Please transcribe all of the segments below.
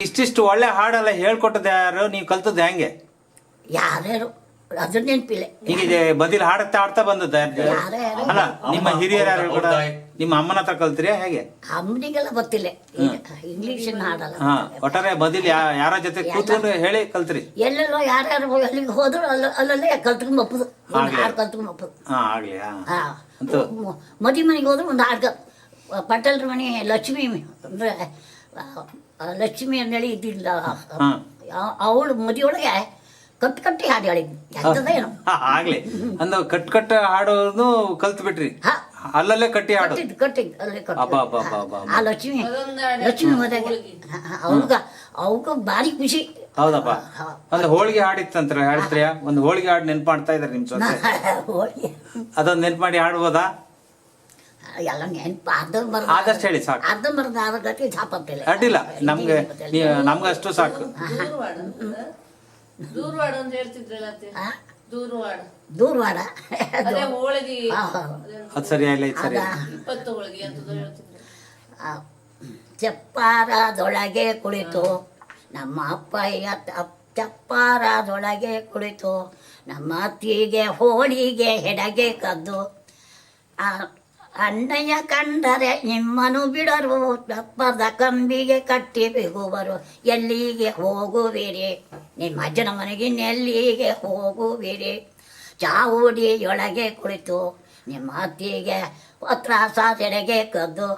ಇಷ್ಟಿಷ್ಟು ಒಳ್ಳೆ ಹಾಡೆಲ್ಲ ಹೇಳ್ಕೊಟ್ಟದ್ದು ಯಾರು? ನೀವು ಕಲ್ತದ್ದು ಹೆಂಗೆ? ಯಾರು ಅದ್ರ ನೆನಪಿಲ್ಲ. ಈಗ ಬದಿಲ್ ಹಾಡುತ್ತಾ ಆಡ್ತಾ ಬಂದದ್ದ ಯಾರೇ? ಅಲ್ಲ ನಿಮ್ಮ ಹಿರಿಯರ ಯಾರು ಕೂಡ ನಿಮ್ಮ ಅಮ್ಮನ ಹತ್ರ ಕಲ್ತ್ರಿ ಹೇಗೆ? ಅಮ್ಮನಿಗೆಲ್ಲ ಗೊತ್ತಿಲ್ಲ. ಇಂಗ್ಲಿಷ್ ಹಾಡಲ್ಲ. ಹಾ ಒಟ್ಟಾರೆ ಬದಿಲ್ ಯಾ- ಯಾರ ಜೊತೆ ಕೂತ್ಕೊಂಡು ಹೇಳಿ ಕಲ್ತ್ರಿ. ಎಲ್ಲೆಲ್ಲೋ ಯಾರ್ಯಾರು ಎಲ್ಲಿಗೆ ಹೋದ್ರು ಅಲ್ಲ ಅಲ್ಲಲ್ಲೇ ಕಲ್ತ್ಕೊಂಡ್ ಒಪ್ಪದು ಒಂದು ಹಾಡು ಕಲ್ತ್ಕೊಂಡ್ ಒಪ್ಪದು ಹಾ ಆಗ್ಲಿ ಹಾ. ಹಾ. ಅಂತೂ. ಮದಿ ಮನೆಗೆ ಹೋದ್ರೆ ಒಂದು ಹಾಡು ಪಟೇಲ್ರ ಮನೆ ಲಕ್ಷ್ಮಿ ಅಂದ್ರೆ ಆ, ಆ, ಲಕ್ಷ್ಮಿ ಅಂದೇಳಿ ಇದ್ದಿಲ್ಲ ಹಾ. ಅವಳು ಮದಿಯೊಳಗೆ ಕಟ್ ಕಟ್ಟಿ ಹಾಡು ಹೇಳಿದ್ನು ಎಂಥದ್ದೇನು ಹಾ, ಆಗ್ಲಿ. ಅಂದ ಕಟ್ ಕಟ್ಟ ಹಾಡೋದು ಕಲ್ತ್ ಬಿಟ್ರಿ. ಹಾ. ಅಲ್ಲಲ್ಲೇ ಕಟ್ಟಿ ಹಾಡು ಕಟ್ಟಿ ಅಲ್ಲೇ ಅಬ್ಬಾ, ಅಬ್ಬಾ, ಅಬ್ಬಾ, ಅಬ್ಬಾ. ಆ ಲಕ್ಷ್ಮಿ. ಲಕ್ಷ್ಮಿ ಅವ್ಗ ಅವ್ಗ ಬಾರಿ ಭಾರಿ ಖುಷಿ. ಹೌದಪ್ಪ. ಅಂದ್ರೆ ಒಂದು ಹೋಳಿಗೆ ಹಾಡಿತ್ತಂತ್ರ ಹೇಳ್ತೀರಾ ಒಂದು ಹೋಳಿಗೆ ಹಾಡು ನೆನ್ಪು ಮಾಡ್ತಾ ಇದಾರೆ ನಿಮ್ ಜೊತೆ. ಹೋಳಿಗೆ. ಅದೊಂದು ನೆನ್ಪು ಮಾಡಿ ಹಾಡ್ಬೋದಾ? ಎಲ್ಲ ನೆನಪು. ಅರ್ಧ ಬರ್ದ ಆದಷ್ಟು ಹೇಳಿ ಸಾಕು. ಅರ್ಧ ಬರ್ದ ಆದ ಗಟ್ಟಿ ಚಾಪತ್ತಿಲ್ಲ ಅಡ್ಡಿಲ್ಲ ನಮ್ಗೆ ನೀವು ನಮ್ಗಷ್ಟು ಸಾಕು. ದೂರ್ವಾಡ ಅಂತ ದೂರ್ವಾಡ ಅಂತ ಹೇಳ್ತಿದ್ರಲ್ಲ ಅತ್ತೆ? ದೂರ್ವಾಡ. ದೂರವಾಡ? ಅದೇ ಹೋಳಿಗೆ. ಹಾ, ಹಾ. ಅದು ಸರಿ ಇಲ್ಲ ಇದು ಸರಿ. ಇಪ್ಪತ್ತು ಹೋಳಿಗೆ ಅಂತ ಹೇಳ್ತಿದ್ರು. ಆ, ಚಪ್ಪಾರದೊಳಗೆ ಕುಳಿತು. ನಮ್ಮ ಅಪ್ಪಯ್ಯ ತ- ಚಪ್ಪಾರದೊಳಗೆ ಕುಳಿತು. ನಮ್ಮ ಅತ್ತಿಗೆ ಹೋಳಿಗೆ ಹೆಡಗೆ ಕದ್ದು. ಆ ಅಣ್ಣಯ್ಯ ಕಂಡರೆ ನಿಮ್ಮನು ಬಿಡರು ಬೆಪ್ಪದ ಕಂಬಿಗೆ ಕಟ್ಟಿ ಬಿಗುವರು. ಎಲ್ಲಿಗೆ ಹೋಗುವಿರಿ? ನಿಮ್ಮ ಅಜ್ಜನ ಮನೆಗೆ ಎಲ್ಲಿಗೆ ಹೋಗುವಿರಿ? ಚಾವುಡಿಯೊಳಗೆ ಕುಳಿತು ನಿಮ್ಮ ಅತ್ತಿಗೆ ಪತ್ರಾಸ ಸೆಡೆಗೆ ಕದ್ದು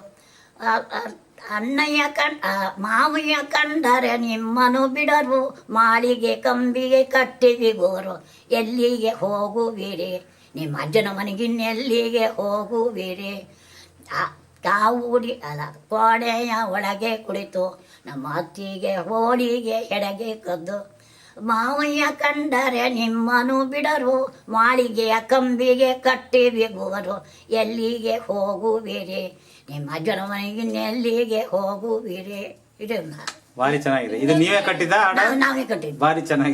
ಅಣ್ಣಯ್ಯ ಕಂಡ ಮಾವಯ್ಯ ಕಂಡರೆ ನಿಮ್ಮನು ಬಿಡರು, ಮಾಳಿಗೆ ಕಂಬಿಗೆ ಕಟ್ಟಿ ಬಿಗುವರು. ಎಲ್ಲಿಗೆ ಹೋಗುವಿರಿ? ನಿಮ್ಮ ಅಜ್ಜನ ಮನೆಗಿನ್ನೆಲ್ಲಿಗೆ ಹೋಗುವಿರಿ? ತಾವೂಡಿ ಕಾವುಡಿ ಅಲ್ಲ ಕೋಣೆಯ ಒಳಗೆ ಕುಳಿತು ನಮ್ಮ ಅತ್ತಿಗೆ ಹೋಳಿಗೆ ಎಡಗೆ ಕದ್ದು. ಮಾವಯ್ಯ ಕಂಡರೆ ನಿಮ್ಮನು ಬಿಡರು ಮಾಳಿಗೆಯ ಕಂಬಿಗೆ ಕಟ್ಟಿ ಬಿಗುವರು. ಎಲ್ಲಿಗೆ ಹೋಗುವಿರಿ? ನಿಮ್ಮ ಅಜ್ಜನ ಮನೆಗಿನ್ನೆಲ್ಲಿಗೆ ಹೋಗುವಿರಿ? ಇದನ್ನ ಬಾರಿ ಚೆನ್ನಾಗಿದೆ. ಇದು ನೀವೇ ಕಟ್ಟಿದ್ದ ನಾವು ಕಟ್ಟಿದ್ವಿ ಭಾರಿ ಚೆನ್ನಾಗಿದೆ.